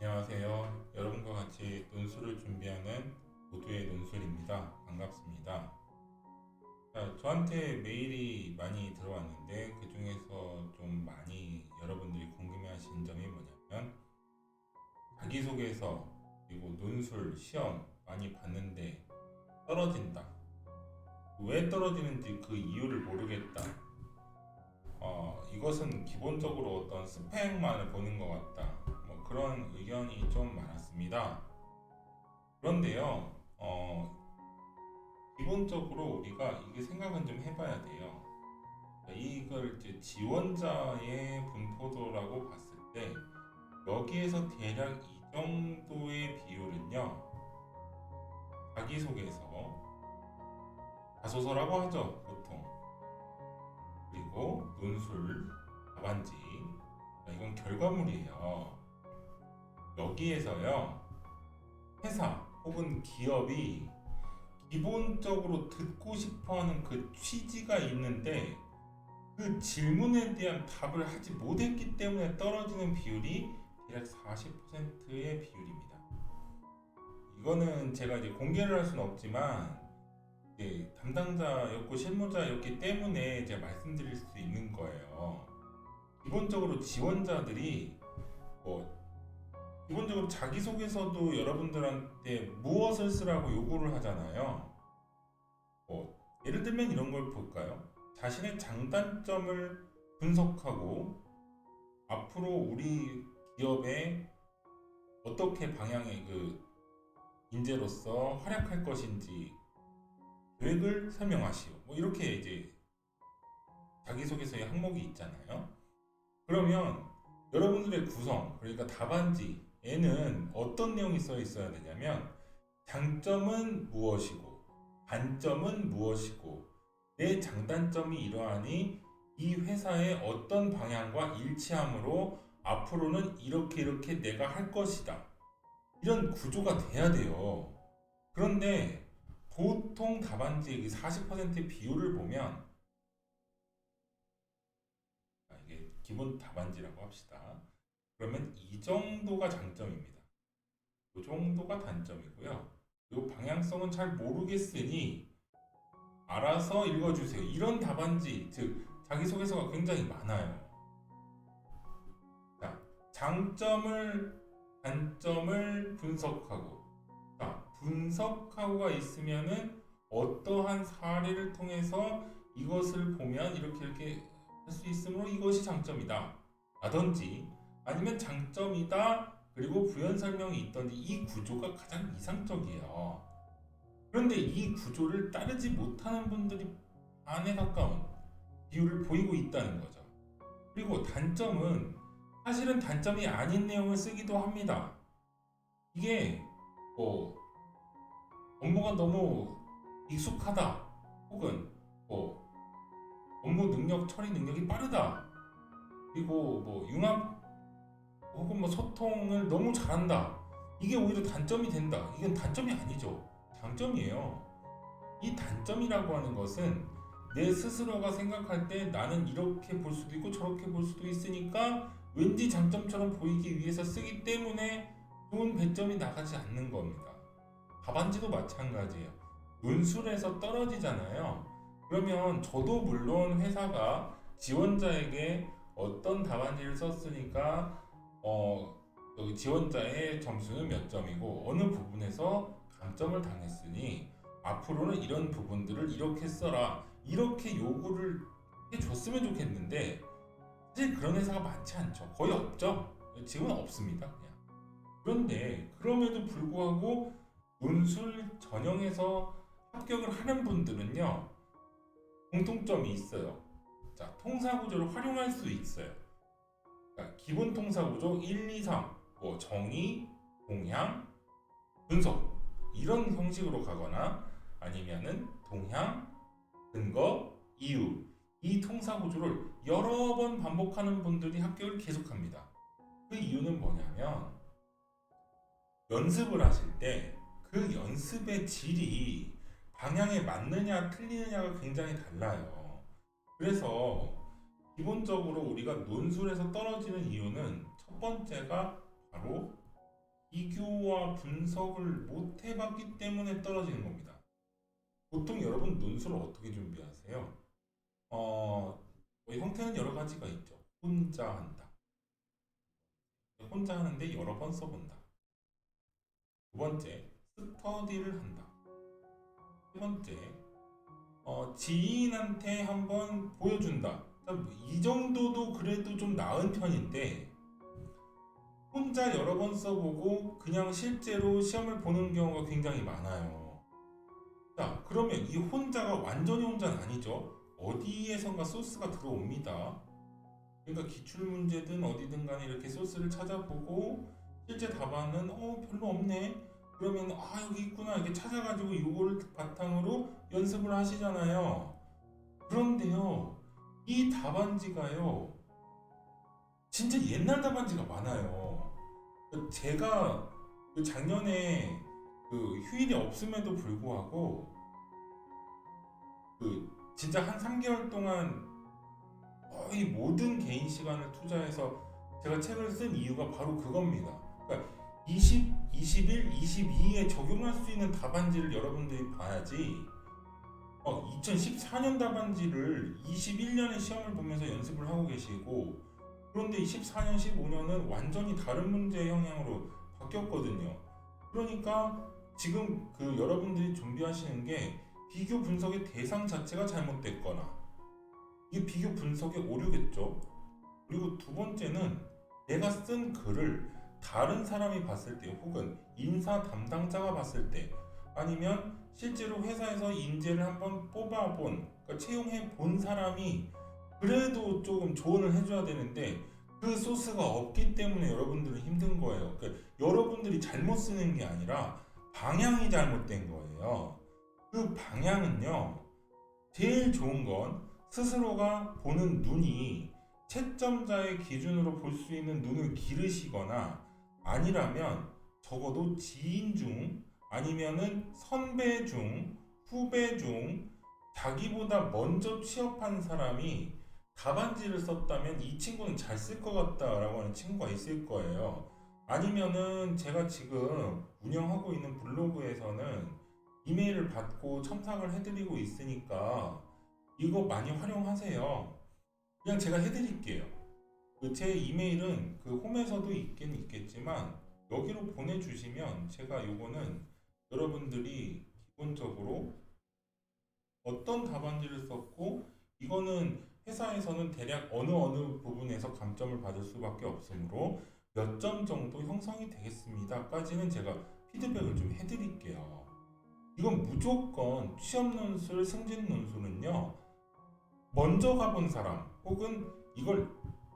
안녕하세요. 여러분과 같이 논술을 준비하는 모두의 논술입니다. 반갑습니다. 자, 저한테 메일이 많이 들어왔는데 그 중에서 좀 많이 여러분들이 궁금해하시는 점이 뭐냐면 자기소개서 그리고 논술 시험 많이 봤는데 떨어진다. 왜 떨어지는지 그 이유를 모르겠다. 어, 이것은 기본적으로 어떤 스펙만을 보는 것 같다. 뭐 그런 의견이 좀 많았습니다. 그런데요, 어, 기본적으로 우리가 이게 생각은 좀 해봐야 돼요. 이걸 이제 지원자의 분포도라고 봤을 때 여기에서 대략 이 정도의 비율은요, 자기소개서, 자소서라고 하죠, 보통. 그리고 논술, 답안지, 자, 이건 결과물이에요. 여기에서요, 회사 혹은 기업이 기본적으로 듣고 싶어 하는 그 취지가 있는데 그 질문에 대한 답을 하지 못했기 때문에 떨어지는 비율이 대략 40%의 비율입니다. 이거는 제가 이제 공개를 할 수는 없지만 이제 담당자였고 실무자였기 때문에 제가 말씀드릴 수 있는 거예요. 기본적으로 지원자들이 뭐 기본적으로 자기소개서도 여러분들한테 무엇을 쓰라고 요구를 하잖아요. 뭐 예를 들면 이런 걸 볼까요? 자신의 장단점을 분석하고 앞으로 우리 기업에 어떻게 방향의 그 인재로서 활약할 것인지 계획을 설명하시오. 뭐 이렇게 이제 자기소개서의 항목이 있잖아요. 그러면 여러분들의 구성, 그러니까 답안지 에는 어떤 내용이 써 있어야 되냐면 장점은 무엇이고 단점은 무엇이고 내 장단점이 이러하니 이 회사의 어떤 방향과 일치하므로 앞으로는 이렇게 이렇게 내가 할 것이다. 이런 구조가 돼야 돼요. 그런데 보통 답안지의 40%의 비율을 보면 아, 이게 기본 답안지라고 합시다. 그러면 이 정도가 장점입니다. 이 정도가 단점이고요. 이 방향성은 잘 모르겠으니 알아서 읽어주세요. 이런 답안지, 즉 자기소개서가 굉장히 많아요. 자, 장점을 단점을 분석하고 자, 분석하고가 있으면은 어떠한 사례를 통해서 이것을 보면 이렇게 이렇게 할 수 있으므로 이것이 장점이다. 라든지 아니면 장점이다. 그리고 부연 설명이 있던지 이 구조가 가장 이상적이에요. 그런데 이 구조를 따르지 못하는 분들이 반에 가까운 비율을 보이고 있다는 거죠. 그리고 단점은 사실은 단점이 아닌 내용을 쓰기도 합니다. 이게 뭐 업무가 너무 익숙하다 혹은 뭐 업무 능력 처리 능력이 빠르다 그리고 뭐 융합 혹은 뭐 소통을 너무 잘한다 이게 오히려 단점이 된다 이건 단점이 아니죠 장점이에요 이 단점이라고 하는 것은 내 스스로가 생각할 때 나는 이렇게 볼 수도 있고 저렇게 볼 수도 있으니까 왠지 장점처럼 보이기 위해서 쓰기 때문에 좋은 배점이 나가지 않는 겁니다. 답안지도 마찬가지예요. 논술에서 떨어지잖아요. 그러면 저도 물론 회사가 지원자에게 어떤 답안지를 썼으니까 어 여기 지원자의 점수는 몇 점이고 어느 부분에서 감점을 당했으니 앞으로는 이런 부분들을 이렇게 써라 이렇게 요구를 해줬으면 좋겠는데 사실 그런 회사가 많지 않죠. 거의 없죠. 지금은 없습니다. 그냥. 그런데 그럼에도 불구하고 논술 전형에서 합격을 하는 분들은요 공통점이 있어요. 자 통사 구조를 활용할 수 있어요. 그러니까 기본 통사 구조 1, 2, 3, 뭐 정의, 동향, 분석 이런 형식으로 가거나 아니면은 동향, 근거, 이유 이 통사 구조를 여러 번 반복하는 분들이 합격을 계속합니다. 그 이유는 뭐냐면 연습을 하실 때 그 연습의 질이 방향에 맞느냐 틀리느냐가 굉장히 달라요. 그래서 기본적으로 우리가 논술에서 떨어지는 이유는 첫 번째가 바로 비교와 분석을 못 해봤기 때문에 떨어지는 겁니다. 보통 여러분 논술을 어떻게 준비하세요? 어, 뭐 형태는 여러 가지가 있죠. 혼자 한다. 혼자 하는데 여러 번 써본다. 두 번째, 스터디를 한다. 세 번째, 어, 지인한테 한번 보여준다. 자, 뭐이 정도도 그래도 좀 나은 편인데 혼자 여러 번 써보고 그냥 실제로 시험을 보는 경우가 굉장히 많아요. 자, 그러면 이 혼자가 완전히 혼자는 아니죠. 어디에선가 소스가 들어옵니다. 그러니까 기출 문제든 어디든 간에 이렇게 소스를 찾아보고 실제 답안은 어 별로 없네. 그러면 아 여기 있구나 이렇게 찾아가지고 이거를 바탕으로 연습을 하시잖아요. 그런데요, 이 답안지가요, 진짜 옛날 답안지가 많아요. 그 제가 그 작년에 그 휴일이 없음에도 불구하고 그 진짜 한 3개월 동안 거의 모든 개인 시간을 투자해서 제가 책을 쓴 이유가 바로 그겁니다. 그러니까 20, 21, 22에 적용할 수 있는 답안지를 여러분들이 봐야지. 어, 2014년 답안지를 21년에 시험을 보면서 연습을 하고 계시고 그런데 14년, 15년은 완전히 다른 문제 영향으로 바뀌었거든요. 그러니까 지금 그 여러분들이 준비하시는 게 비교 분석의 대상 자체가 잘못됐거나 이게 비교 분석의 오류겠죠. 그리고 두 번째는 내가 쓴 글을 다른 사람이 봤을 때 혹은 인사 담당자가 봤을 때 아니면 실제로 회사에서 인재를 한번 뽑아본 그러니까 채용해 본 사람이 그래도 조금 조언을 해줘야 되는데 그 소스가 없기 때문에 여러분들은 힘든 거예요. 그러니까 여러분들이 잘못 쓰는 게 아니라 방향이 잘못된 거예요. 그 방향은요, 제일 좋은 건 스스로가 보는 눈이 채점자의 기준으로 볼 수 있는 눈을 기르시거나 아니라면 적어도 지인 중 아니면은 선배 중 후배 중 자기보다 먼저 취업한 사람이 답안지를 썼다면 이 친구는 잘 쓸 것 같다라고 하는 친구가 있을 거예요. 아니면은 제가 지금 운영하고 있는 블로그에서는 이메일을 받고 첨삭을 해드리고 있으니까 이거 많이 활용하세요. 그냥 제가 해드릴게요. 그제 이메일은 그 홈에서도 있긴 있겠지만 여기로 보내주시면 제가 요거는 여러분들이 기본적으로 어떤 답안지를 썼고 이거는 회사에서는 대략 어느 어느 부분에서 감점을 받을 수밖에 없으므로 몇 점 정도 형성이 되겠습니다까지는 제가 피드백을 좀 해드릴게요. 이건 무조건 취업 논술, 승진 논술은요. 먼저 가본 사람 혹은 이걸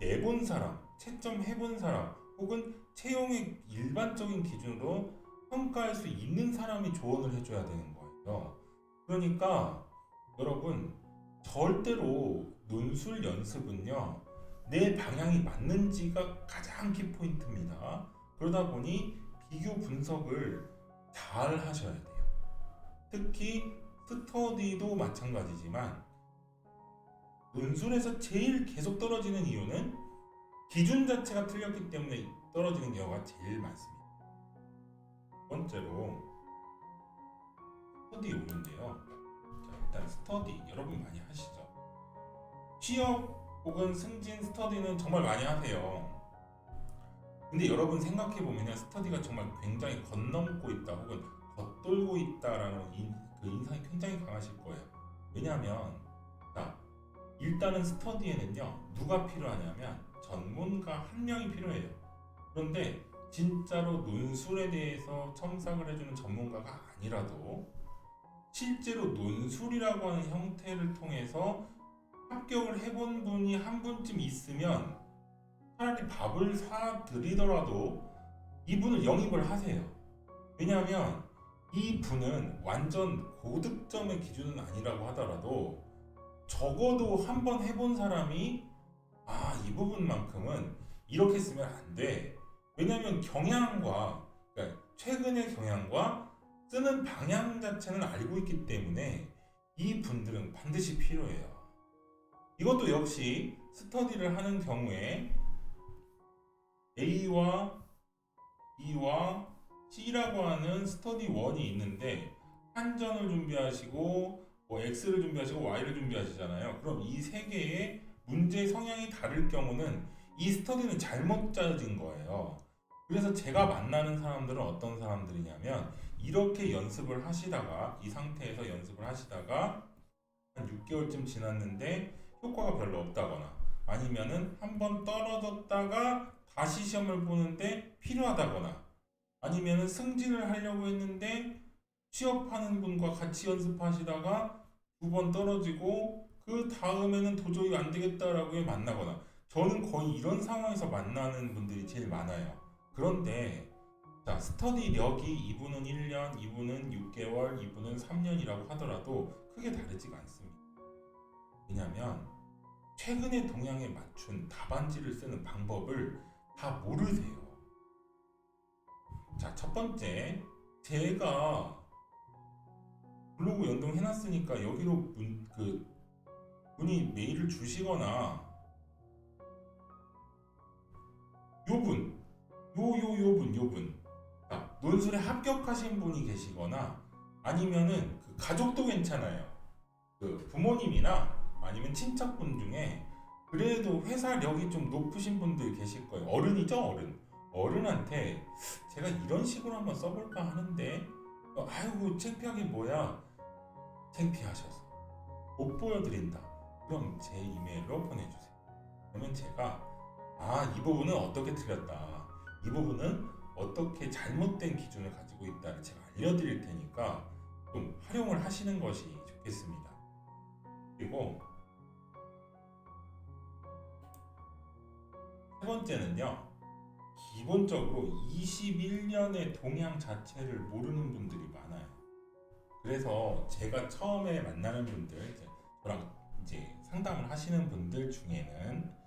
내본 사람, 채점해본 사람 혹은 채용의 일반적인 기준으로 평가할 수 있는 사람이 조언을 해줘야 되는 거예요. 그러니까 여러분 절대로 논술 연습은요 내 방향이 맞는지가 가장 키포인트입니다. 그러다 보니 비교 분석을 잘 하셔야 돼요. 특히 스터디도 마찬가지지만 논술에서 제일 계속 떨어지는 이유는 기준 자체가 틀렸기 때문에 떨어지는 경우가 제일 많습니다. 첫 번째로 스터디 오는데요. 자, 일단 스터디 여러분 많이 하시죠. 취업 혹은 승진 스터디는 정말 많이 하세요. 근데 여러분 생각해 보면 스터디가 정말 굉장히 건넘고 있다 혹은 겉돌고 있다라는 인, 그 인상이 굉장히 강하실 거예요. 왜냐하면 자 일단은 스터디에는요 누가 필요하냐면 전문가 한 명이 필요해요. 그런데 진짜로 논술에 대해서 첨삭을 해주는 전문가가 아니라도 실제로 논술이라고 하는 형태를 통해서 합격을 해본 분이 한 분쯤 있으면 차라리 밥을 사드리더라도 이분을 영입을 하세요. 왜냐하면 이 분은 완전 고득점의 기준은 아니라고 하더라도 적어도 한 번 해본 사람이 아, 이 부분만큼은 이렇게 쓰면 안 돼. 왜냐하면 경향과 그러니까 최근의 경향과 쓰는 방향 자체는 알고 있기 때문에 이 분들은 반드시 필요해요. 이것도 역시 스터디를 하는 경우에 A와 B와 C라고 하는 스터디 1이 있는데 한전을 준비하시고 뭐 X를 준비하시고 Y를 준비하시잖아요. 그럼 이 세 개의 문제 성향이 다를 경우는 이 스터디는 잘못 짜진 거예요. 그래서 제가 만나는 사람들은 어떤 사람들이냐면 이렇게 연습을 하시다가 이 상태에서 연습을 하시다가 한 6개월쯤 지났는데 효과가 별로 없다거나 아니면은 한 번 떨어졌다가 다시 시험을 보는데 필요하다거나 아니면은 승진을 하려고 했는데 취업하는 분과 같이 연습하시다가 두 번 떨어지고 그 다음에는 도저히 안 되겠다라고 해 만나거나 저는 거의 이런 상황에서 만나는 분들이 제일 많아요. 그런데 자 스터디력이 이분은 1년, 이분은 6개월, 이분은 3년이라고 하더라도 크게 다르지가 않습니다. 왜냐하면 최근의 동향에 맞춘 답안지를 쓰는 방법을 다 모르세요. 자, 첫 번째, 제가 블로그 연동해놨으니까 여기로 문, 그 분이 메일을 주시거나 요분, 요요 요분, 요분, 자, 논술에 합격하신 분이 계시거나 아니면은 그 가족도 괜찮아요. 그 부모님이나 아니면 친척분 중에 그래도 회사력이 좀 높으신 분들 계실 거예요. 어른이죠, 어른. 어른한테 제가 이런 식으로 한번 써볼까 하는데, 어, 아이고, 창피하게 뭐야. 창피하셔서. 못 보여드린다. 그럼 제 이메일로 보내주세요. 그러면 제가, 아, 이 부분은 어떻게 틀렸다. 이 부분은 어떻게 잘못된 기준을 가지고 있다를 제가 알려드릴 테니까 좀 활용을 하시는 것이 좋겠습니다. 그리고 세 번째는요. 기본적으로 21년의 동향 자체를 모르는 분들이 많아요. 그래서 제가 처음에 만나는 분들, 이제 저랑 이제 상담을 하시는 분들 중에는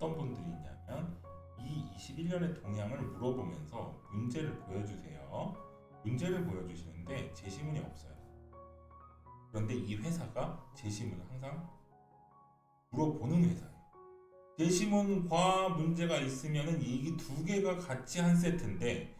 어떤 분들이 있냐면 이 21년의 동향을 물어보면서 문제를 보여주세요. 문제를 보여주시는데 제시문이 없어요. 그런데 이 회사가 제시문을 항상 물어보는 회사예요. 제시문과 문제가 있으면은 이두 개가 같이 한 세트인데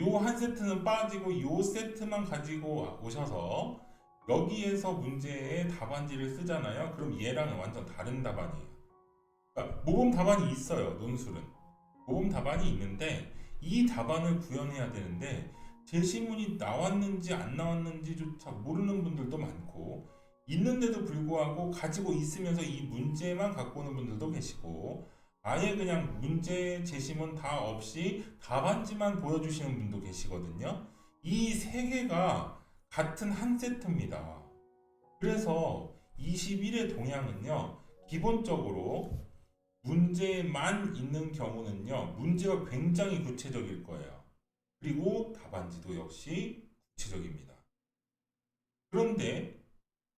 요 한 세트는 빠지고 요 세트만 가지고 오셔서 여기에서 문제의 답안지를 쓰잖아요. 그럼 얘랑은 완전 다른 답안이에요. 그러니까 모범 답안이 있어요. 논술은 모범 답안이 있는데 이 답안을 구현해야 되는데 제시문이 나왔는지 안 나왔는지조차 모르는 분들도 많고 있는데도 불구하고 가지고 있으면서 이 문제만 갖고 오는 분들도 계시고 아예 그냥 문제 제시문 다 없이 답안지만 보여주시는 분도 계시거든요. 이 세 개가 같은 한 세트입니다. 그래서 21의 동향은요, 기본적으로 문제만 있는 경우는요, 문제가 굉장히 구체적일 거예요. 그리고 답안지도 역시 구체적입니다. 그런데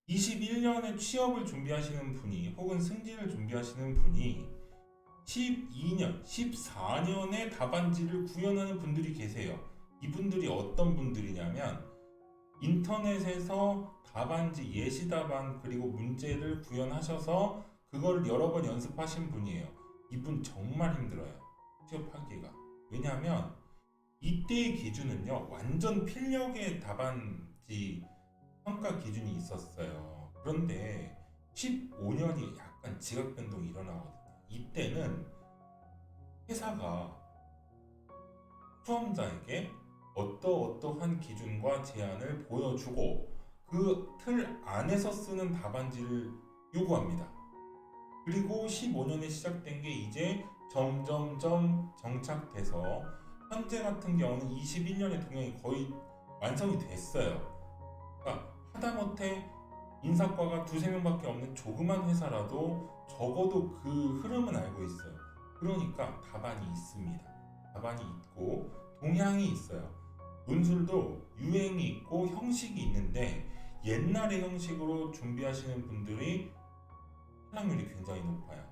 21년에 취업을 준비하시는 분이 혹은 승진을 준비하시는 분이 12년, 14년의 답안지를 구현하는 분들이 계세요. 이분들이 어떤 분들이냐면 인터넷에서 답안지, 예시 답안 그리고 문제를 구현하셔서 그걸 여러 번 연습하신 분이에요. 이분 정말 힘들어요. 취업하기가. 왜냐하면 이때의 기준은요, 완전 필력의 답안지 평가 기준이 있었어요. 그런데 15년이 약간 지각 변동이 일어나거든요. 이때는 회사가 수험자에게 어떠어떠한 기준과 제안을 보여주고 그 틀 안에서 쓰는 답안지를 요구합니다. 그리고 15년에 시작된 게 이제 점점점 정착돼서 현재 같은 경우는 21년의 동향이 거의 완성이 됐어요. 그러니까 하다못해 인사과가 두세 명밖에 없는 조그만 회사라도 적어도 그 흐름은 알고 있어요. 그러니까 답안이 있습니다. 답안이 있고 동향이 있어요. 논술도 유행이 있고 형식이 있는데 옛날의 형식으로 준비하시는 분들이 탈락률이 굉장히 높아요.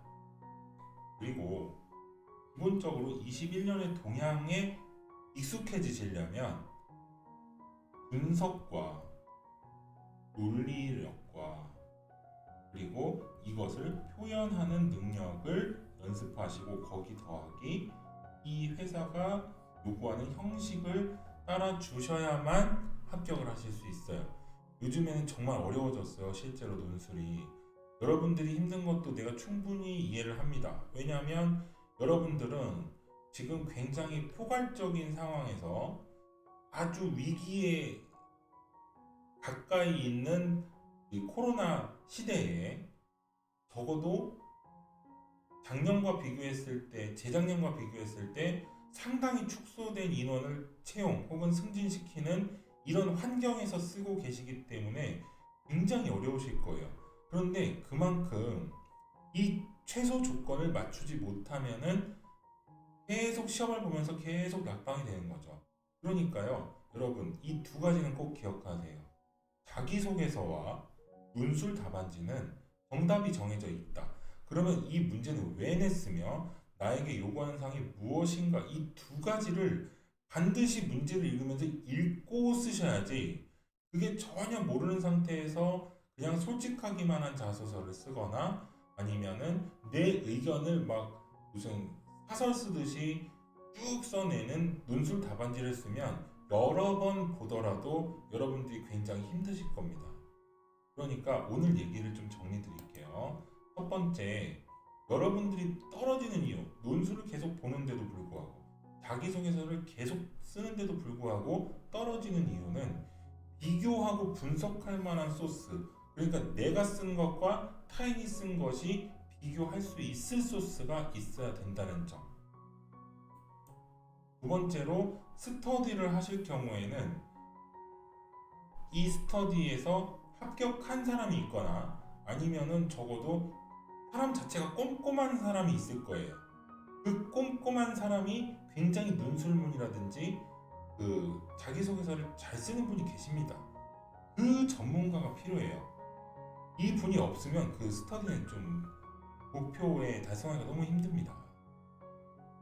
그리고 기본적으로 21년의 동향에 익숙해지시려면 분석과 논리력과 그리고 이것을 표현하는 능력을 연습하시고 거기 더하기 이 회사가 요구하는 형식을 따라 주셔야만 합격을 하실 수 있어요. 요즘에는 정말 어려워졌어요. 실제로 논술이. 여러분들이 힘든 것도 내가 충분히 이해를 합니다. 왜냐하면 여러분들은 지금 굉장히 포괄적인 상황에서 아주 위기에 가까이 있는 이 코로나 시대에 적어도 작년과 비교했을 때, 재작년과 비교했을 때 상당히 축소된 인원을 채용 혹은 승진시키는 이런 환경에서 쓰고 계시기 때문에 굉장히 어려우실 거예요. 그런데 그만큼 이 최소 조건을 맞추지 못하면은 계속 시험을 보면서 계속 낙방이 되는 거죠. 그러니까요, 여러분 이 두 가지는 꼭 기억하세요. 자기소개서와 논술 답안지는 정답이 정해져 있다. 그러면 이 문제는 왜 냈으며 나에게 요구하는 사항이 무엇인가 이 두 가지를 반드시 문제를 읽으면서 읽고 쓰셔야지 그게 전혀 모르는 상태에서 그냥 솔직하기만 한 자소서를 쓰거나 아니면은 내 의견을 막 무슨 사설 쓰듯이 쭉 써내는 논술 답안지를 쓰면 여러 번 보더라도 여러분들이 굉장히 힘드실 겁니다. 그러니까 오늘 얘기를 좀 정리 드릴게요. 첫 번째, 여러분들이 떨어지는 이유, 논술을 계속 보는데도 불구하고 자기소개서를 계속 쓰는데도 불구하고 떨어지는 이유는 비교하고 분석할 만한 소스, 그러니까 내가 쓴 것과 타인이 쓴 것이 비교할 수 있을 소스가 있어야 된다는 점. 두 번째로 스터디를 하실 경우에는 이 스터디에서 합격한 사람이 있거나 아니면은 적어도 사람 자체가 꼼꼼한 사람이 있을 거예요. 그 꼼꼼한 사람이 굉장히 논술문이라든지 그 자기소개서를 잘 쓰는 분이 계십니다. 그 전문가가 필요해요. 이 분이 없으면 그 스터디는 좀 목표에 달성하기가 너무 힘듭니다.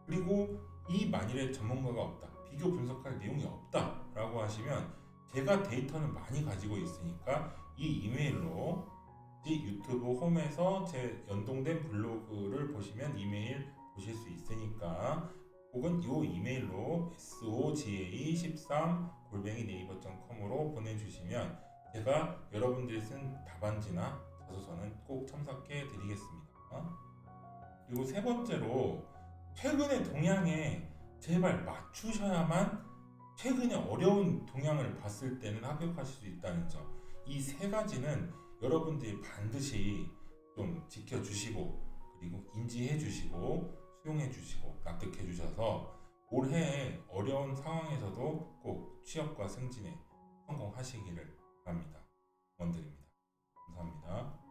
그리고 이 만일에 전문가가 없다, 비교 분석할 내용이 없다라고 하시면 제가 데이터는 많이 가지고 있으니까 이 이메일로 이 유튜브 홈에서 제 연동된 블로그를 보시면 이메일 보실 수 있으니까 혹은 이 이메일로 soga13 골뱅이 네이버.com으로 보내주시면 제가 여러분들이 쓴 답안지나 자소서는 꼭 첨삭해 드리겠습니다. 그리고 세 번째로 최근의 동향에 제발 맞추셔야만 최근에 어려운 동향을 봤을 때는 합격하실 수 있다는 점. 이 세 가지는 여러분들이 반드시 좀 지켜주시고 그리고 인지해 주시고 수용해 주시고 납득해 주셔서 올해 어려운 상황에서도 꼭 취업과 승진에 성공하시기를 바랍니다. 원드립니다. 감사합니다.